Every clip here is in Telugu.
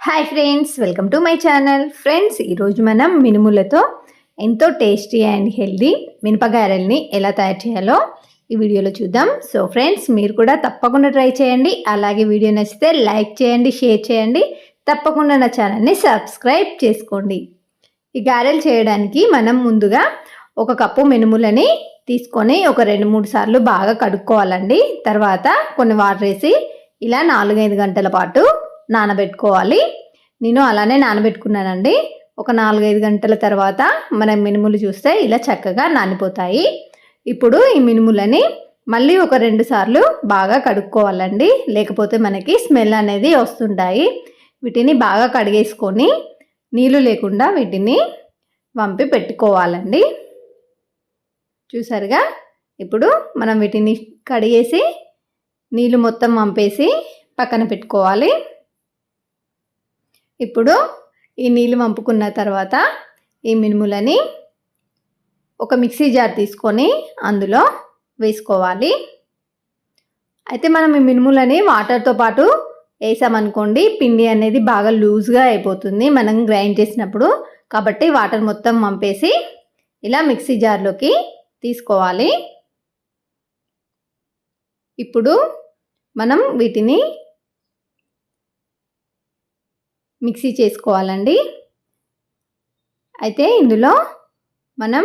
Hi friends welcome to my channel friends ఈరోజు మనం మినుములతో ఎంతో టేస్టీ అండ్ హెల్దీ మినపగారెల్ని ఎలా తయారు చేయాలో ఈ వీడియోలో చూద్దాం. సో ఫ్రెండ్స్ మీరు కూడా తప్పకుండా ట్రై చేయండి. అలాగే వీడియో నచ్చితే లైక్ చేయండి షేర్ చేయండి. తప్పకుండా నా ఛానల్ని సబ్స్క్రైబ్ చేసుకోండి. ఈ గారెలు చేయడానికి మనం ముందుగా ఒక కప్పు మినుములని తీసుకొని ఒక రెండు మూడు సార్లు బాగా కడుక్కోవాలండి. తర్వాత కొన్ని వాటర్ వేసి ఇలా నాలుగైదు గంటల పాటు నానబెట్టుకోవాలి. నేను అలానే నానబెట్టుకున్నానండి. ఒక నాలుగైదు గంటల తర్వాత మనం మినుములు చూస్తే ఇలా చక్కగా నానిపోతాయి. ఇప్పుడు ఈ మినుములని మళ్ళీ ఒక రెండు సార్లు బాగా కడుక్కోవాలండి. లేకపోతే మనకి స్మెల్ అనేది వస్తుంటాయి. వీటిని బాగా కడిగేసుకొని నీళ్ళు లేకుండా వీటిని వంపి పెట్టుకోవాలండి. చూసారుగా? ఇప్పుడు మనం వీటిని కడిగేసి నీళ్ళు మొత్తం వంపేసి పక్కన పెట్టుకోవాలి. ఇప్పుడు ఈ నీళ్ళు వంపుకున్న తర్వాత ఈ మినుములని ఒక మిక్సీ జార్ తీసుకొని అందులో వేసుకోవాలి. అయితే మనం ఈ మినుములని వాటర్తో పాటు వేసామనుకోండి పిండి అనేది బాగా లూజ్గా అయిపోతుంది. మనం గ్రైండ్ చేసినప్పుడు కాబట్టి వాటర్ మొత్తం పంపేసి ఇలా మిక్సీ జార్లోకి తీసుకోవాలి. ఇప్పుడు మనం వీటిని మిక్సీ చేసుకోవాలండి. అయితే ఇందులో మనం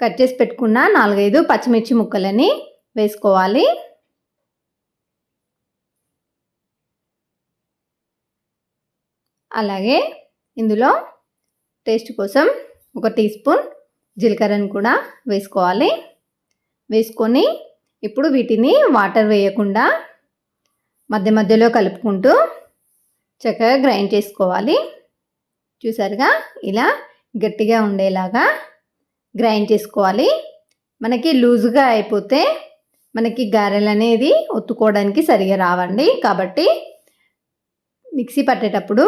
కట్ చేసి పెట్టుకున్న నాలుగైదు పచ్చిమిర్చి ముక్కలని వేసుకోవాలి. అలాగే ఇందులో టేస్ట్ కోసం ఒక టీ స్పూన్ జీలకర్రను కూడా వేసుకోవాలి. వేసుకొని ఇప్పుడు వీటిని వాటర్ వేయకుండా మధ్య మధ్యలో కలుపుకుంటూ చక్కగా గ్రైండ్ చేసుకోవాలి. చూసారుగా? ఇలా గట్టిగా ఉండేలాగా గ్రైండ్ చేసుకోవాలి. మనకి లూజుగా అయిపోతే మనకి గారెలు అనేది ఒత్తుకోవడానికి సరిగా రావండి. కాబట్టి మిక్సీ పట్టేటప్పుడు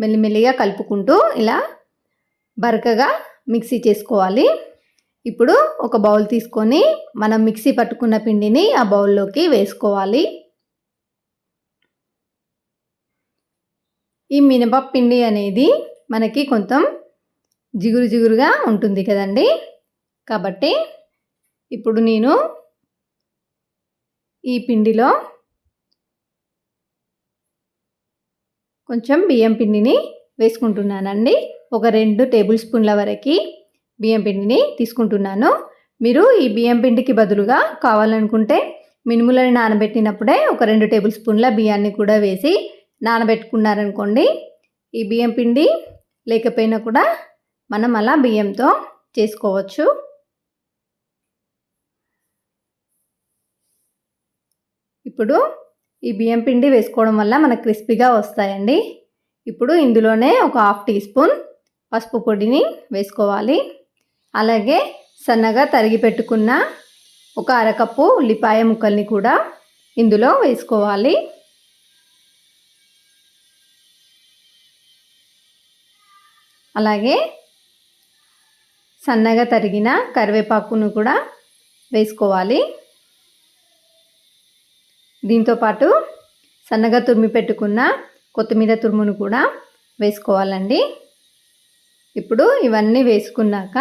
మెల్లిమెల్లిగా కలుపుకుంటూ ఇలా బరకగా మిక్సీ చేసుకోవాలి. ఇప్పుడు ఒక బౌల్ తీసుకొని మనం మిక్సీ పట్టుకున్న పిండిని ఆ బౌల్లోకి వేసుకోవాలి. ఈ మినపప్పిండి అనేది మనకి కొంచెం జిగురు జిగురుగా ఉంటుంది కదండి. కాబట్టి ఇప్పుడు నేను ఈ పిండిలో కొంచెం బియ్యం పిండిని వేసుకుంటున్నానండి. ఒక రెండు టేబుల్ స్పూన్ల వరకు బియ్యం పిండిని తీసుకుంటున్నాను. మీరు ఈ బియ్యం పిండికి బదులుగా కావాలనుకుంటే మినుములని నానబెట్టినప్పుడే ఒక రెండు టేబుల్ స్పూన్ల బియ్యాన్ని కూడా వేసి నానబెట్టుకున్నారనుకోండి ఈ బియ్యం పిండి లేకపోయినా కూడా మనం అలా బియ్యంతో చేసుకోవచ్చు. ఇప్పుడు ఈ బియ్యం పిండి వేసుకోవడం వల్ల మనకు క్రిస్పీగా వస్తాయండి. ఇప్పుడు ఇందులోనే ఒక హాఫ్ టీ స్పూన్ పసుపు పొడిని వేసుకోవాలి. అలాగే సన్నగా తరిగి పెట్టుకున్న ఒక అరకప్పు ఉల్లిపాయ ముక్కల్ని కూడా ఇందులో వేసుకోవాలి. అలాగే సన్నగా తరిగిన కరివేపాకును కూడా వేసుకోవాలి. దీంతోపాటు సన్నగా తురిమి పెట్టుకున్న కొత్తిమీర తురుమును కూడా వేసుకోవాలండి. ఇప్పుడు ఇవన్నీ వేసుకున్నాక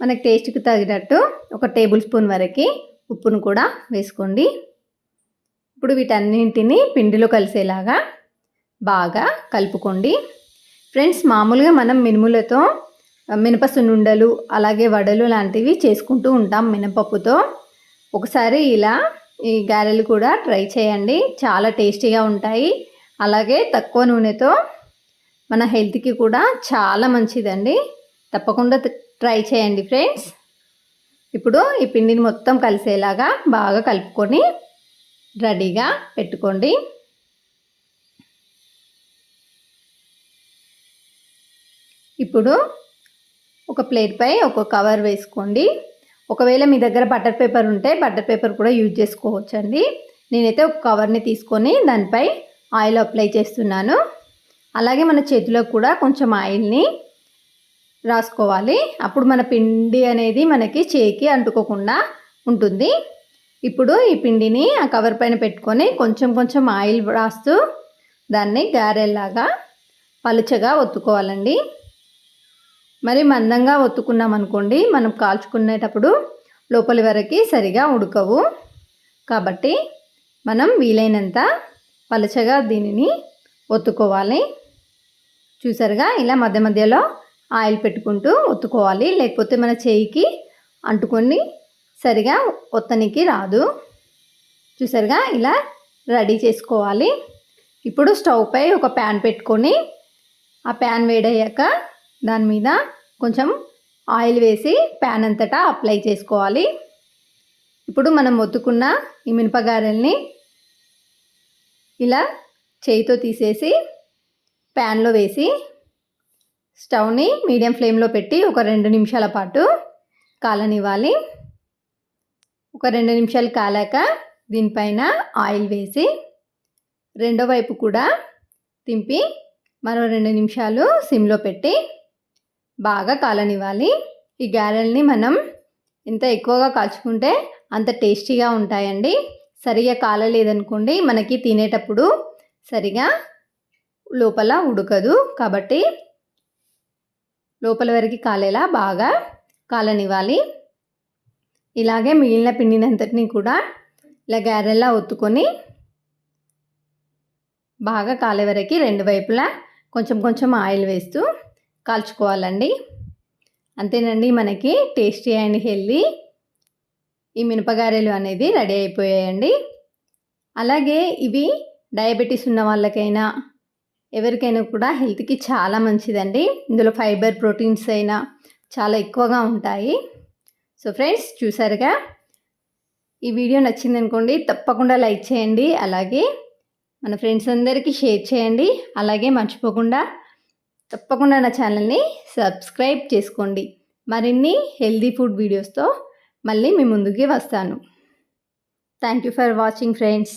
మనకి టేస్ట్కి తగినట్టు ఒక టేబుల్ స్పూన్ వరకు ఉప్పును కూడా వేసుకోండి. ఇప్పుడు వీటన్నింటినీ పిండిలో కలిసేలాగా బాగా కలుపుకోండి. ఫ్రెండ్స్ మామూలుగా మనం మినుములతో మినప సున్నుండలు అలాగే వడలు లాంటివి చేసుకుంటూ ఉంటాం మినపప్పుతో. ఒకసారి ఇలా ఈ గారెలు కూడా ట్రై చేయండి. చాలా టేస్టీగా ఉంటాయి. అలాగే తక్కువ నూనెతో మన హెల్త్కి కూడా చాలా మంచిదండి. తప్పకుండా ట్రై చేయండి ఫ్రెండ్స్. ఇప్పుడు ఈ పిండిని మొత్తం కలిసేలాగా బాగా కలుపుకొని రెడీగా పెట్టుకోండి. ఇప్పుడు ఒక ప్లేట్పై ఒక కవర్ వేసుకోండి. ఒకవేళ మీ దగ్గర బటర్ పేపర్ ఉంటే బటర్ పేపర్ కూడా యూజ్ చేసుకోవచ్చు అండి నేనైతే ఒక కవర్ని తీసుకొని దానిపై ఆయిల్ అప్లై చేస్తున్నాను. అలాగే మన చేతిలో కూడా కొంచెం ఆయిల్ని రాసుకోవాలి. అప్పుడు మన పిండి అనేది మనకి చేకి అంటుకోకుండా ఉంటుంది. ఇప్పుడు ఈ పిండిని ఆ కవర్ పైన పెట్టుకొని కొంచెం కొంచెం ఆయిల్ రాస్తూ దాన్ని గారెల్లాగా పలుచగా ఒత్తుకోవాలండి. మరి మందంగా ఒత్తుకున్నాం అనుకోండి మనం కాల్చుకునేటప్పుడు లోపలి వరకు సరిగా ఉడకవు. కాబట్టి మనం వీలైనంత పలచగా దీనిని ఒత్తుకోవాలి. చూసారుగా? ఇలా మధ్య మధ్యలో ఆయిల్ పెట్టుకుంటూ ఒత్తుకోవాలి. లేకపోతే మన చేయికి అంటుకొని సరిగా ఒత్తనికి రాదు. చూసారుగా? ఇలా రెడీ చేసుకోవాలి. ఇప్పుడు స్టవ్ పై ఒక ప్యాన్ పెట్టుకొని ఆ ప్యాన్ వేడయ్యాక దాని మీద కొంచెం ఆయిల్ వేసి ప్యాన్ అంతటా అప్లై చేసుకోవాలి. ఇప్పుడు మనం ఒత్తుకున్న ఈ మినపగారెల్ని ఇలా చేయితో తీసేసి ప్యాన్లో వేసి స్టవ్ని మీడియం ఫ్లేమ్లో పెట్టి ఒక రెండు నిమిషాల పాటు కాలనివ్వాలి. ఒక రెండు నిమిషాలు కాలాక దీనిపైన ఆయిల్ వేసి రెండో వైపు కూడా తింపి మరో రెండు నిమిషాలు సిమ్లో పెట్టి బాగా కాలనివ్వాలి. ఈ గారెల్ని మనం ఎంత ఎక్కువగా కాల్చుకుంటే అంత టేస్టీగా ఉంటాయండి. సరిగా కాలలేదనుకోండి మనకి తినేటప్పుడు సరిగా లోపల ఉడకదు. కాబట్టి లోపల వరకు కాలేలా బాగా కాలనివ్వాలి. ఇలాగే మిగిలిన పిండినంతటిని కూడా ఇలా గారెల్లా ఒత్తుకొని బాగా కాలే వరకు రెండు వైపులా కొంచెం కొంచెం ఆయిల్ వేస్తూ కాల్చుకోవాలండి. అంతేనండి మనకి టేస్టీ అండ్ హెల్దీ ఈ మినపగారెలు అనేది రెడీ అయిపోయాయండి. అలాగే ఇవి డయాబెటీస్ ఉన్న వాళ్ళకైనా ఎవరికైనా కూడా హెల్త్కి చాలా మంచిదండి. ఇందులో ఫైబర్ ప్రోటీన్స్ అయినా చాలా ఎక్కువగా ఉంటాయి. సో ఫ్రెండ్స్ చూసారుగా? ఈ వీడియో నచ్చిందనుకోండి తప్పకుండా లైక్ చేయండి. అలాగే మన ఫ్రెండ్స్ అందరికీ షేర్ చేయండి. అలాగే మర్చిపోకుండా తప్పకుండా నా ఛానల్ని సబ్స్క్రైబ్ చేసుకోండి. మరిన్ని హెల్దీ ఫుడ్ వీడియోస్తో మళ్ళీ మీ ముందుకి వస్తాను. Thank you for watching friends